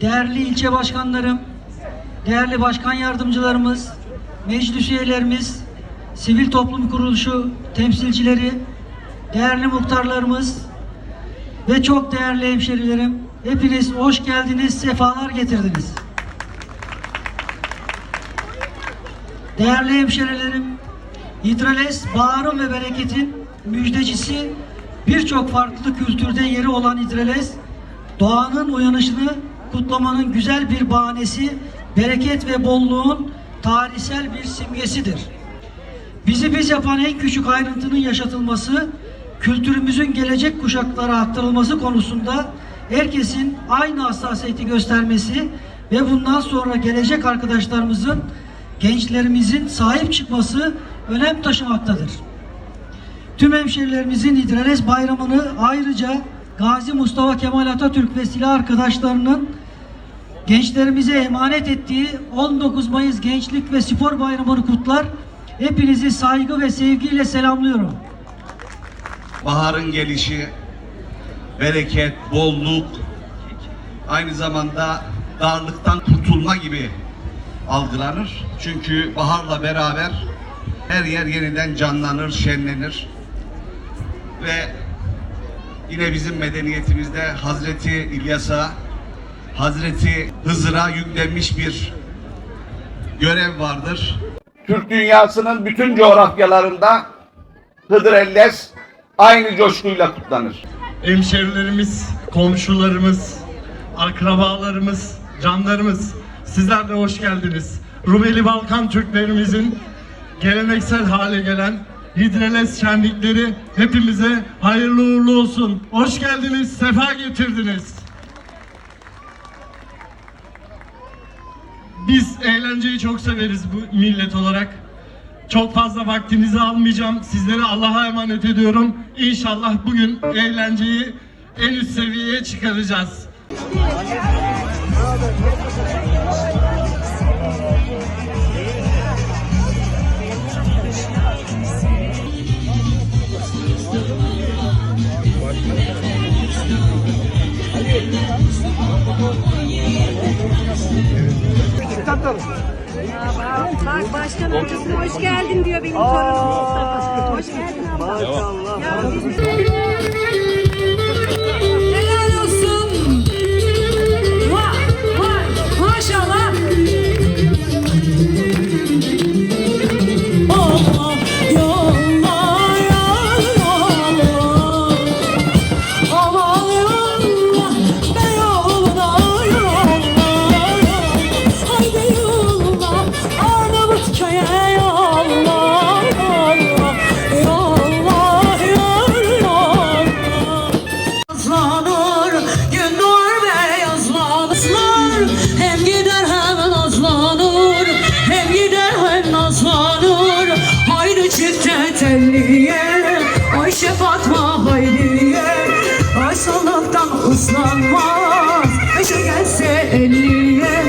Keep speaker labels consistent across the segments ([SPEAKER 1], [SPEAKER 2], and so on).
[SPEAKER 1] değerli ilçe başkanlarım, değerli başkan yardımcılarımız, meclis üyelerimiz, sivil toplum kuruluşu temsilcileri, değerli muhtarlarımız ve çok değerli hemşerilerim, hepiniz hoş geldiniz, sefalar getirdiniz. Değerli hemşerilerim, Hidrales, bağrım ve bereketin müjdecisi birçok farklı kültürde yeri olan Hidrales, doğanın uyanışını kutlamanın güzel bir bahanesi, bereket ve bolluğun tarihsel bir simgesidir. Bizi biz yapan en küçük ayrıntının yaşatılması, kültürümüzün gelecek kuşaklara aktarılması konusunda herkesin aynı hassasiyeti göstermesi ve bundan sonra gelecek arkadaşlarımızın, gençlerimizin sahip çıkması önem taşımaktadır. Tüm hemşerilerimizin İdreles Bayramı'nı ayrıca Gazi Mustafa Kemal Atatürk ve silah arkadaşlarının gençlerimize emanet ettiği 19 Mayıs Gençlik ve Spor Bayramı'nı kutlar. Hepinizi saygı ve sevgiyle selamlıyorum.
[SPEAKER 2] baharın gelişi, bereket, bolluk, aynı zamanda darlıktan kurtulma gibi algılanır. Çünkü baharla beraber her yer yeniden canlanır, şenlenir. Ve yine bizim medeniyetimizde Hazreti İlyas'a, Hazreti Hızır'a yüklenmiş bir görev vardır. Türk dünyasının bütün coğrafyalarında Hıdır Ellez aynı coşkuyla kutlanır.
[SPEAKER 3] hemşerilerimiz, komşularımız, akrabalarımız, canlarımız sizler de hoş geldiniz. Rumeli Balkan Türklerimizin geleneksel hale gelen Hidreles şenlikleri hepimize hayırlı uğurlu olsun. Hoş geldiniz, sefa getirdiniz. Biz eğlenceyi çok severiz bu millet olarak. Çok fazla vaktinizi almayacağım. Sizleri Allah'a emanet ediyorum. İnşallah bugün eğlenceyi en üst seviyeye çıkaracağız.
[SPEAKER 4] Bak başkan amcasına hoş geldin diyor benim torunum. Hoş geldin abla. Ya biz-
[SPEAKER 5] gider hem nazlanır Hem gider hem nazlanır. Haydi çifte telliye Ayşe Fatma haydiye Aysallıktan ıslanmaz Beşe gelse elliye.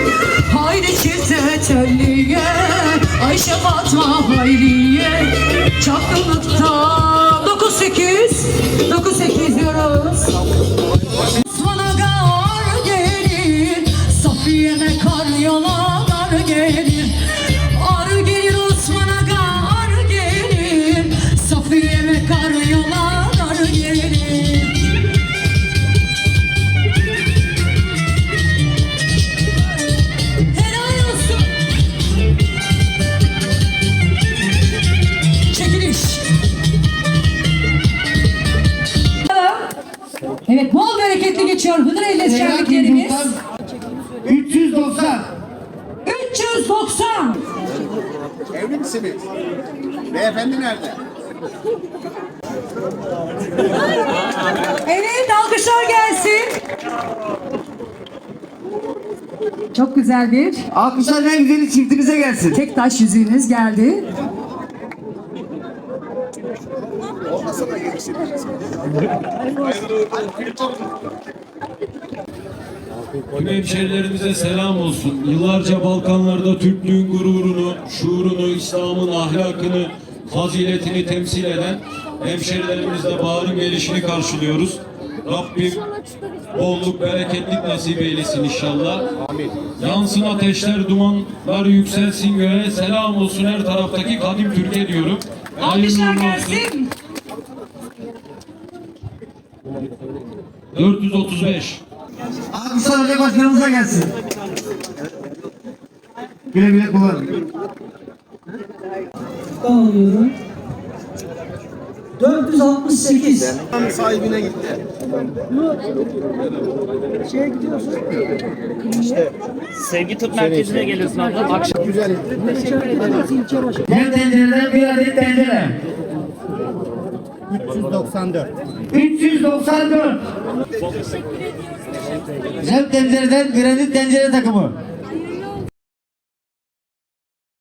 [SPEAKER 5] Haydi çifte telliye Ayşe Fatma haydiye Çapkınlıkta 9-8 9-8 diyoruz Evet bol bereketli geçiyor Hıdır Ellez şenliklerimiz.
[SPEAKER 6] 390.
[SPEAKER 5] 390.
[SPEAKER 6] Evli misiniz? Beyefendi nerede?
[SPEAKER 5] Evet alkışlar gelsin. Çok güzel bir
[SPEAKER 6] Alkışlar en güzeli çiftimize gelsin.
[SPEAKER 5] tek taş yüzüğünüz geldi.
[SPEAKER 7] Tüm hemşerilerimize selam olsun. Yıllarca Balkanlarda Türklüğün gururunu, şuurunu, İslam'ın ahlakını, faziletini temsil eden hemşerilerimizle bağrın gelişini karşılıyoruz. Rabbim bolluk, bereketlik nasip eylesin inşallah. Yansın ateşler, dumanlar yükselsin göğe. Selam olsun her taraftaki kadim Türkiye diyorum.
[SPEAKER 5] Alkışlar gelsin.
[SPEAKER 7] 435.
[SPEAKER 6] Alkışlar Hoca Başkanımıza gelsin. Güle güle kullanın.
[SPEAKER 1] Alıyorum. 468.
[SPEAKER 6] Sahibine gitti.
[SPEAKER 8] Sevgi Tıp Merkezi'ne geliyorsun abla. Akşam
[SPEAKER 6] Cem tencereden bir adet tencere. 394. 394. Cem tencereden granit tencere takımı.